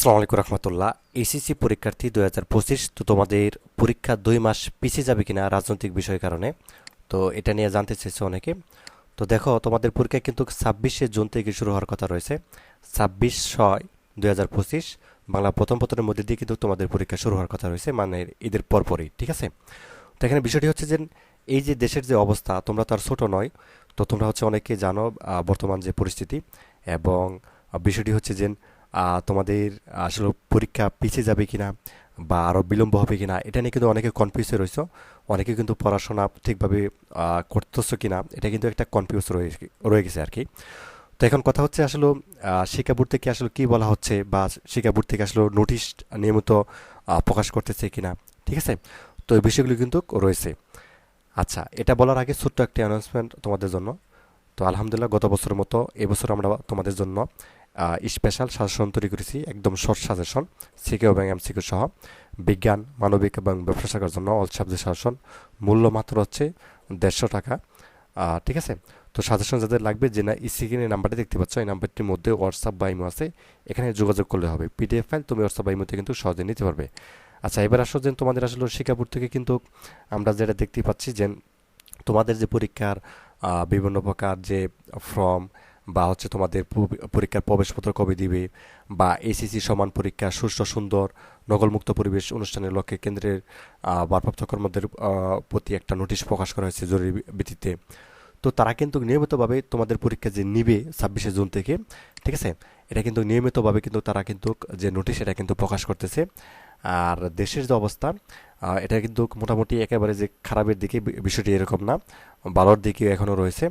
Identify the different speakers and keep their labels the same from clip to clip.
Speaker 1: আসসালামু আলাইকুম রহমতুল্লাহ। এসিসি পরীক্ষার্থী দুই হাজার পঁচিশ, তো তোমাদের পরীক্ষা দুই মাস পিছিয়ে যাবে কিনা রাজনৈতিক বিষয়ের কারণে, তো এটা নিয়ে জানতে চেয়েছে অনেকে। তো দেখো, তোমাদের পরীক্ষা কিন্তু ছাব্বিশে জুন থেকে শুরু হওয়ার কথা রয়েছে। ছাব্বিশ ছয় দুই হাজার পঁচিশ, বাংলা প্রথম পত্রের মধ্যে দিয়ে কিন্তু তোমাদের পরীক্ষা শুরু হওয়ার কথা রয়েছে মানে ঈদের পরপরই, ঠিক আছে? তো এখানে বিষয়টি হচ্ছে যে, এই যে দেশের যে অবস্থা, তোমরা তো আর ছোটো নয়, তো তোমরা হচ্ছে অনেকে জানো বর্তমান যে পরিস্থিতি এবং বিষয়টি হচ্ছে যে তোমাদের আসলে পরীক্ষা পিছিয়ে যাবে কিনা বা আরও বিলম্ব হবে কিনা, এটা নিয়ে কিন্তু অনেকে কনফিউজ রয়েছে। অনেকে কিন্তু পড়াশোনা ঠিকভাবে করতেছো কিনা, এটা কিন্তু একটা কনফিউজ রয়ে রয়ে গেছে আর কি তো এখন কথা হচ্ছে আসলে শিক্ষা বোর্ড থেকে আসলে কি বলা হচ্ছে বা শিক্ষা বোর্ড থেকে আসলে নোটিশ নিয়মিত প্রকাশ করতেছে কিনা, ঠিক আছে? তো এই বিষয়গুলো কিন্তু রয়েছে। আচ্ছা এটা বলার আগে ছোট্ট একটি অ্যানাউন্সমেন্ট তোমাদের জন্য। তো আলহামদুলিল্লাহ, গত বছরের মতো, এবছর আমরা তোমাদের জন্য স্পেশাল সাজেশন তৈরি করেছি, একদম শর্ট সাজেশন সিকে এবং এমসিকিউ সহ। বিজ্ঞান, মানবিক এবং ব্যবসা শাখার জন্য অল সাবজেক্ট সাজেশন মূল্য মাত্র হচ্ছে দেড়শো টাকা। ঠিক আছে? তো সাজেশন যাদের লাগবে, যে না স্ক্রিনে নাম্বারটি দেখতে পাচ্ছ, এই নাম্বারটির মধ্যে হোয়াটসঅ্যাপ বা ইমো আছে, এখানে যোগাযোগ করলে হবে। পিডিএফ ফাইল তুমি হোয়াটসঅ্যাপ বা ইমোতে কিন্তু সহজে নিতে পারবে। আচ্ছা এবার আসো যে তোমাদের আসলে শিকাপুর থেকে কিন্তু আমরা যেটা দেখতে পাচ্ছি যে তোমাদের যে পরীক্ষার বিভিন্ন প্রকার যে ফর্ম বা হচ্ছে তোমাদের পরীক্ষার প্রবেশপত্র কবে দিবে বা এসিসি সমান পরীক্ষা, সুষ্ঠু, সুন্দর, নগলমুক্ত পরিবেশ অনুষ্ঠানের লক্ষ্যে কেন্দ্রের ভারপ্রাপ্ত কর্মদের প্রতি একটা নোটিশ প্রকাশ করা হয়েছে জরুরি ভিত্তিতে। তো তারা কিন্তু নিয়মিতভাবে তোমাদের পরীক্ষা যে নিবে ছাব্বিশে জুন থেকে, ঠিক আছে? এটা কিন্তু নিয়মিতভাবে কিন্তু তারা কিন্তু যে নোটিশ এটা কিন্তু প্রকাশ করতেছে। আর দেশের যে অবস্থা এটা কিন্তু মোটামুটি একেবারে যে খারাপের দিকে বিষয়টি এরকম না, ভালোর দিকে এখনও রয়েছে।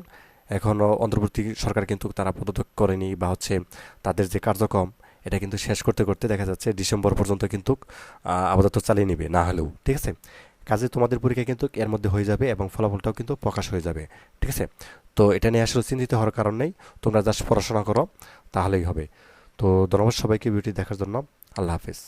Speaker 1: এখনও অন্তর্বর্তী সরকার কিন্তু তারা পদত্যাগ করেনি বা হচ্ছে তাদের যে কার্যক্রম, এটা কিন্তু শেষ করতে করতে দেখা যাচ্ছে ডিসেম্বর পর্যন্ত কিন্তু আপাতত চালিয়ে নেবে, না হলেও, ঠিক আছে? কাজে তোমাদের পরীক্ষা কিন্তু এর মধ্যে হয়ে যাবে এবং ফলাফলটাও কিন্তু প্রকাশ হয়ে যাবে, ঠিক আছে? তো এটা নিয়ে আসলে চিন্তিত হওয়ার কারণ নেই, তোমরা জাস্ট পড়াশোনা করো, তাহলেই হবে। তো ধন্যবাদ সবাইকে ভিডিওটি দেখার জন্য, আল্লাহ হাফিজ।